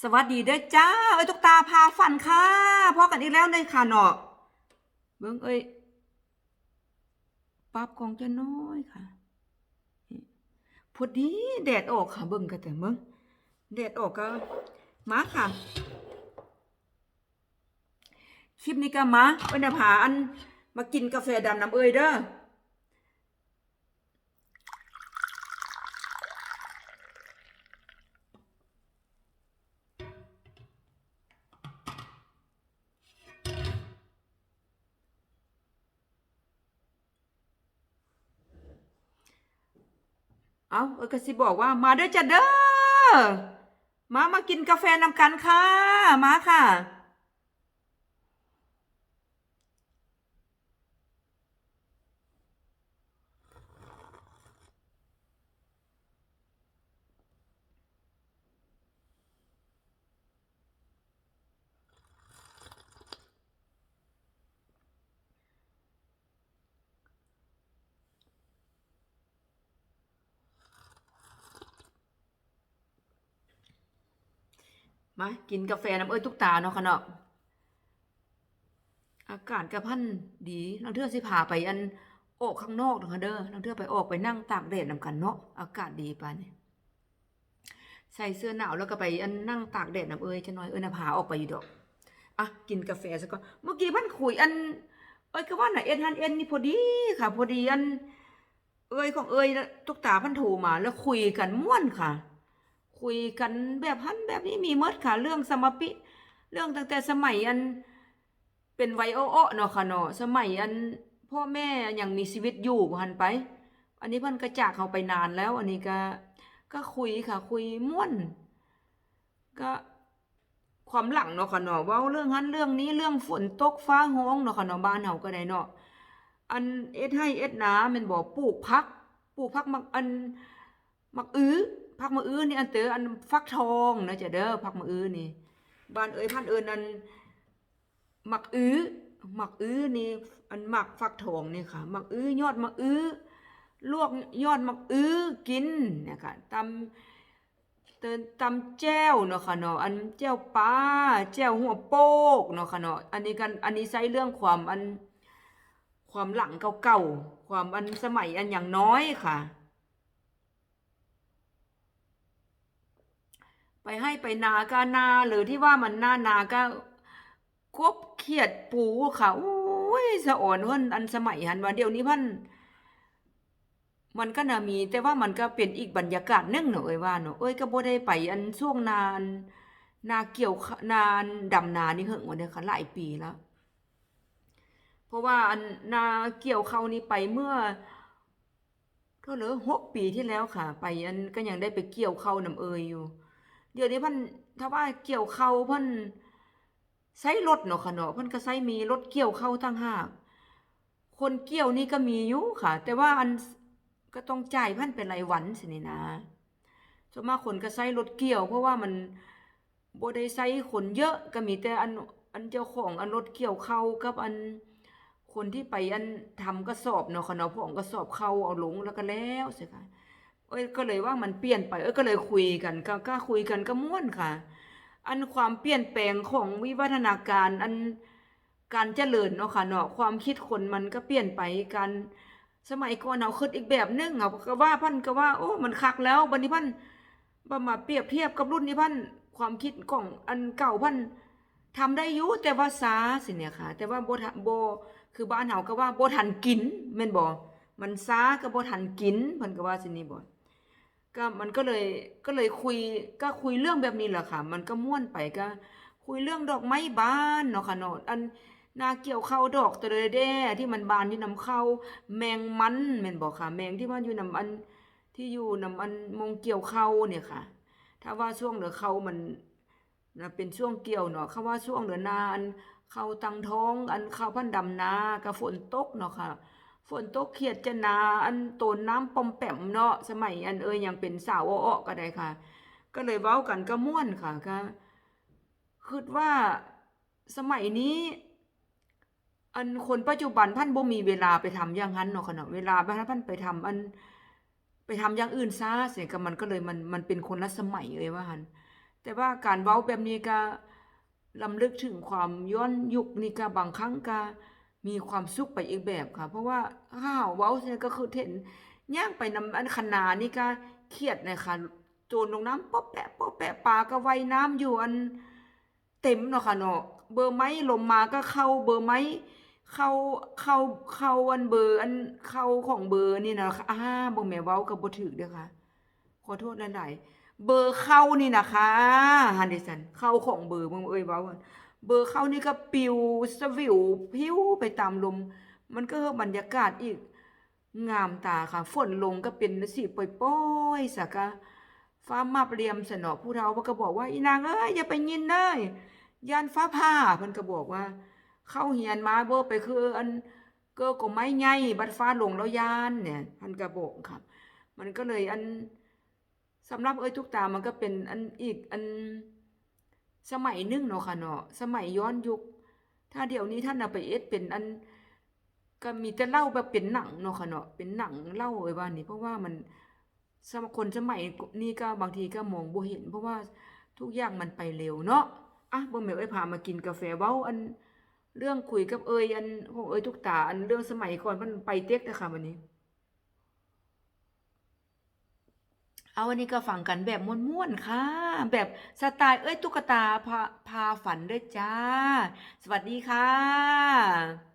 สวัสดีเด้อจ้าเอ้ยตุกตาพาฝันค่ะพอกันอีกแล้วเลยค่ะเนาะเบิ่งเอ้ยปรับกองจะน้อยค่ะพอดีแดดออกค่ะเบิ่งกันแต่เบิ่งแดดออกก็มาค่ะ คลิปนี้ก็มาเอ้ยนะพาอันมากินกาแฟดำน้ำเอ้ยเด้อ เอาเออกสิบอกว่ามาเด้อจ้ะเด้อมามากินกาแฟนำกันค่ะ มาค่ะ มากินกาแฟน้ำเอ้ยทุกตาเนาะค่ะเนาะอากาศกระพันดีลังเทือสิพาไปอันออกข้างนอกเนาะค่ะเด้อลังเทือไปออกไปนั่งตากแดดนำกันเนาะอากาศดีปานนี้ใส่เสื้อหนาวแล้วก็ไปอันนั่งตากแดดน้ำเอ้ยจะน้อยเอ้ยน่ะพาออกไปอยู่ดอกอะกินกาแฟซะก่อนเมื่อกี้พันคุยอัน เอ้ยก็ว่าน่ะเอ็นฮันเอ็นนี่พอดีค่ะ พอดีอัน เอ้ยของเอ้ยทุกตาพันโทรมาแล้วคุยกันม่วนค่ะ คุยกันแบบพันแบบนี้มีเมดค่ะ เรื่องสมปิเรื่องตั้งแต่สมัยอันเป็นไวโอโอเนาะค่ะเนาะสมัยอันพ่อแม่ยังมีชีวิตอยู่หันไป อันนี้เพิ่นก็จากเขาไปนานแล้ว อันนี้ก็ก็คุยค่ะ คุยม่วน ก็ความหลังเนาะค่ะเนาะว้าเรื่องนั้นเรื่องนี้เรื่องฝนตกฟ้าร้องเนาะค่ะเนาะบ้านเฮาก็ได้เนาะอันเอ็ดให้เอ็ดนาม่นบ่ปลูกผักปลูกผักมักอันมักอื้อ ผักมะอื้อนี่อันเตออันฟักทองนะจ้ะเด้อผักมะอื้อนี่บ้านเอ้ยพันเอิญอันหมักอื้อมักอื้อนี่อันหมักฟักทองนี่ค่ะหมักอื้อยอดหมักอื้อลวกยอดหมักอื้อกินเนี่ยค่ะตำเตินตำแจ้วเนาะค่ะเนาะอันแจ้วปลาแจ้วหัวโปกเนาะค่ะเนาะอันนี้กันอันนี้ใช้เรื่องความอันความหลังเก่าๆความอันสมัยอันอย่างน้อยค่ะ ไปให้ไปนากานาหรือที่ว่ามันหน้านาก็กบเขียดปูค่ะโอ้ยสะอ่อนเพิ่นอันสมัยหันว่าเดี๋ยวนี้พันมันก็น่ะมี แต่ว่ามันก็เป็นอีกบรรยากาศนึงเนาะเอ้ยว่าเนาะเอ้ยก็บ่ได้ไปอันช่วงนานนาเกี่ยวนานดำนานี่เฮิงว่าเด้อค่ะหลายปีแล้ว เพราะว่าอันนาเกี่ยวเขานี่ไปเมื่อเท่าเหลือหกปีที่แล้วค่ะ ไปอันก็ยังได้ไปเกี่ยวเข้านํเอยอยู่ เดี๋ยวนี้เพันถ้าว่าเกี่ยวเขาเพันใช้รถเนาะค่ะเนาะเพันก็ใช้มีรถเกี่ยวเข้าตั้งห้าคนเกี่ยวนี่ก็มีอยู่ค่ะ แต่ว่าอันก็ต้องจ่ายพันเป็นรายวันสินี่นะส่วนมากคนก็ใช้รถเกี่ยว เพราะว่ามันบ่ได้ใช้คนเยอะก็มีแต่อันอันเจ้าของอันรถเกี่ยวเข้ากับอันคนที่ไปอันทำกระสอบเนาะค่ะเนาะพวกกระสอบเข้าเอาลงแล้วก็แล้วสิค่ะ อ้ยก็เลยว่ามันเปลี่ยนไปเอ้ยก็เลยคุยกันก็ก็คุยกันก็ม่วนค่ะ อันความเปลี่ยนแปลงของวิวัฒนาการอันการเจริญเนาะค่ะเนาะความคิดคนมันก็เปลี่ยนไปการสมัยก่อนเอาคิดอีกแบบนึงเอาก็ว่าพันก็ว่า โอ้มันคักแล้วบัดนี้พันบ่มาเปรียบเทียบกับรุ่นนี้พันความคิดของอันเก่าพันทำได้อยู่แต่ว่าช้าสิเนี่ยค่ะ แต่ว่าโบ่ทันบ่คือบ้านเฮาก็ว่าโบทันกินแม่นบ่มันช้าก็บ่ทันกินเพิ่นก็ว่าสินี่บ่ ก็มันก็เลยก็เลยคุยก็คุยเรื่องแบบนี้แหละค่ะ มันก็ม่วนไปก็ คุยเรื่องดอกไม้บานเนาะค่ะเนาะอันนาเกี่ยวเข้าดอกตะเลยแด้ที่มันบานอยู่นำเข้าแมงมันแม่นบ่ค่ะ แมงที่มันอยู่นำอันที่อยู่นำอันมงเกี่ยวเข้าเนี่ยค่ะ ถ้าว่าช่วงเหลือเข้ามันนะเป็นช่วงเกี่ยวเนาะคำว่าช่วงเหลือนาอันเข้าตังท้อง อันเข้าพันดำนาก็ฝนตกเนาะค่ะ ฝนตกเขียดจะนาอันตนน้ำปอมแปมเนาะสมัยอันเอยยังเป็นสาวอ้อก็ได้ค่ะ ก็เลยเว้ากันก็ม่วนค่ะก็คิดว่าสมัยนี้ อันคนปัจจุบันพันบ่มีเวลาไปทำอย่างนั้นเนาะค่ะเนาะเวลาพันไปทำอันไปทำอย่างอื่นซะเสียงก็มันก็เลยมันมันเป็นคนละสมัยเลยว่าหันแต่ว่าการเว้าแบบนี้ก็ลำลึกถึงความย้อนยุคนี่ก็บางครั้งก็ มีความสุขไปอีกแบบค่ะ เพราะว่าถ้าเฮาเว้าเนี่ยก็คือเห็นย่างไปนำอันคณานี่ก็เครียดเลยค่ะโจรลงน้ำป๊อแปะป๊อแปะปลาก็ว่ายน้ำอยู่อันเต็มเนาะค่ะเนาะเบอร์ไม้ลมมาก็เข้าเบอร์ไม้เข้าเข้าเข้าอันเบอร์อันเข้าของเบอร์นี่นะอ่าบ่แม่เว้าก็บ่ถูกเด้อค่ะขอโทษหลายๆเบอร์เข้านี่นะคะฮันเดสันเข้าของเบอร์มึงเอ้ยเว้าก่อน เบอร์เข้านี่ก็ปิวสวิวพิวไปตามลม มันก็บรรยากาศอีก งามตาค่ะ ฝนลงก็เป็นสีปล่อยๆสักะฟ้ามาเปรียมสนอผู้เฒ่าพิ่นก็บอกว่าอีนางเอ้ยอย่าไปยินเด้ยานฟ้าผ่าเพิ่นก็บอกว่า เข้าเฮียนมาบ่ไปคืออันเก็ก็ไม้ใหญ่บัดฟ้าลงแล้วยานเนี่ยพิ่นก็บอกครับ มันก็เลยอันสำหรับเอ้ยทุกตามันก็เป็นอันอีกอัน สมัยนึงเนาะค่ะเนาะสมัยย้อนยุค ถ้าเดี๋ยวนี้ท่านเอาไปเอ็ดเป็นอันก็มีแต่เล่าแบบเป็นหนังเนาะค่ะเนาะเป็นหนังเล่าไว้ว่านี่เพราะว่ามันสมคนสมัยนี้ก็บางทีก็มองบ่เห็น เพราะว่าทุกอย่างมันไปเร็วเนาะอะบ่แม่นเอ้ยพามากินกาแฟเว้าอันเรื่องคุยกับเอ้ยอันของเอ้ยทุกตาอันเรื่องสมัยก่อนมันไปเต็กแต่ค่ะวันนี้ เอาวันนี้ก็ฟังกันแบบม้วนๆค่ะ แบบสไตล์เอ้ยตุ๊กตาพาพาฝันด้วยจ้า สวัสดีค่ะ